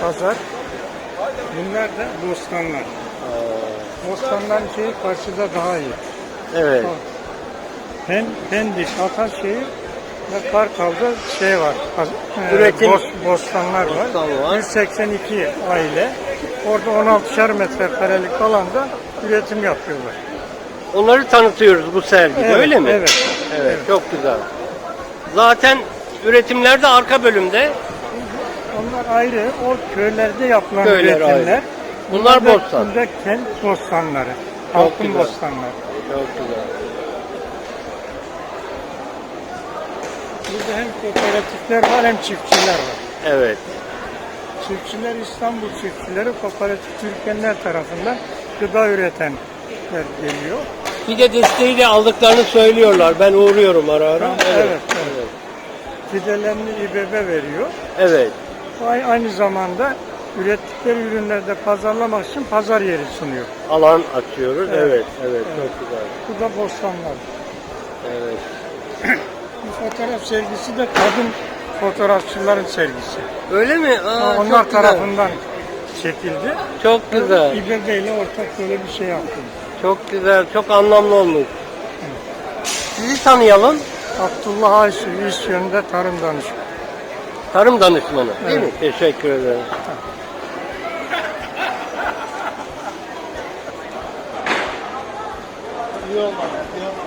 pazar. Bunlar da bostanlar. Bostanların şeyi karşıda daha iyi. Evet. Pen, Pendik, Ataşehir ve Kartal'da şey var. e, Üretim- bos- bostanlar var. Bostan var. 182 aile. Orada 16'şer metrekarelik alanda üretim yapıyorlar. Onları tanıtıyoruz bu sergide Evet, öyle mi? evet, Evet, evet. çok güzel. Zaten üretimler de arka bölümde. Onlar ayrı. O köylerde yapılan Köyler üretimler. ayrı. Bunlar da- bostan. Bunlar kent bostanları. Halkın güzel. bostanları. Çok güzel. Burada hem kooperatifler var hem çiftçiler var. Evet. Çiftçiler İstanbul çiftçileri kooperatif Türkenler tarafından gıda üretenler geliyor. Bir de desteği de aldıklarını söylüyorlar. Ben uğruyorum ara ara. Evet, evet. Fidelerini İBB veriyor. Evet. Ay- Aynı zamanda ürettikleri ürünleri de pazarlamak için pazar yeri sunuyor. Alan açıyoruz. Evet. Evet. Evet. Çok güzel. Bu da bostanlar. Evet. Bu fotoğraf sergisi de kadın fotoğrafçıların sergisi. Öyle mi? Aa, Onlar güzel. tarafından çekildi. Çok güzel. İBB ile ortak böyle bir şey yaptım. Çok güzel. Çok anlamlı olmuş. Sizi tanıyalım. Abdullah Aysu iş yönünde tarım danışmanı. Tarım danışmanı değil Evet. mi? Teşekkür ederim. Fotoğraf değil mi var?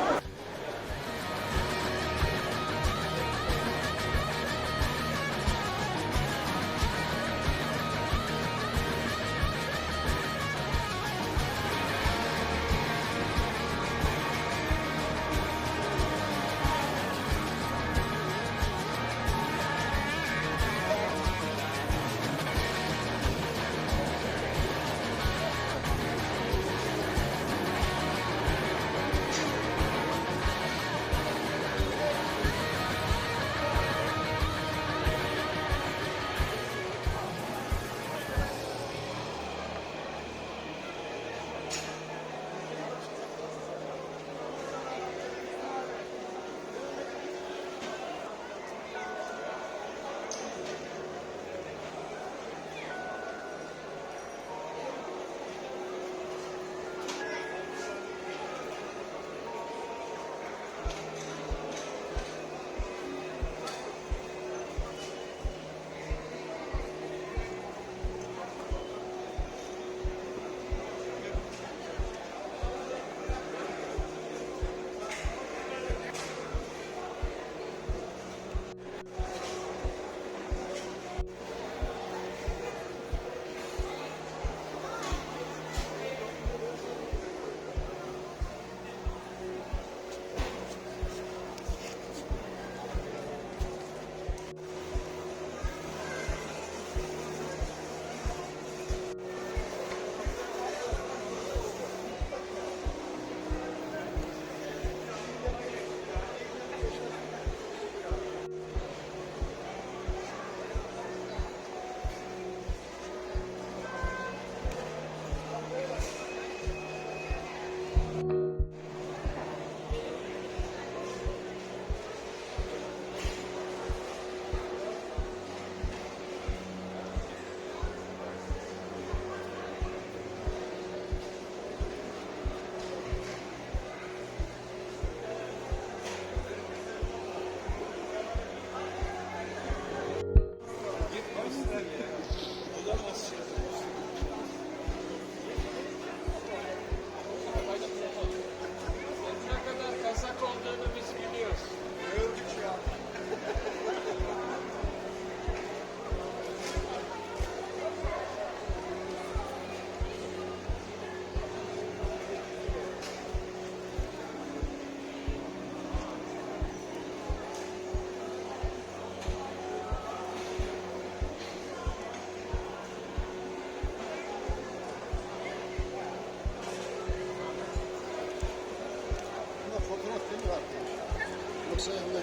Gracias.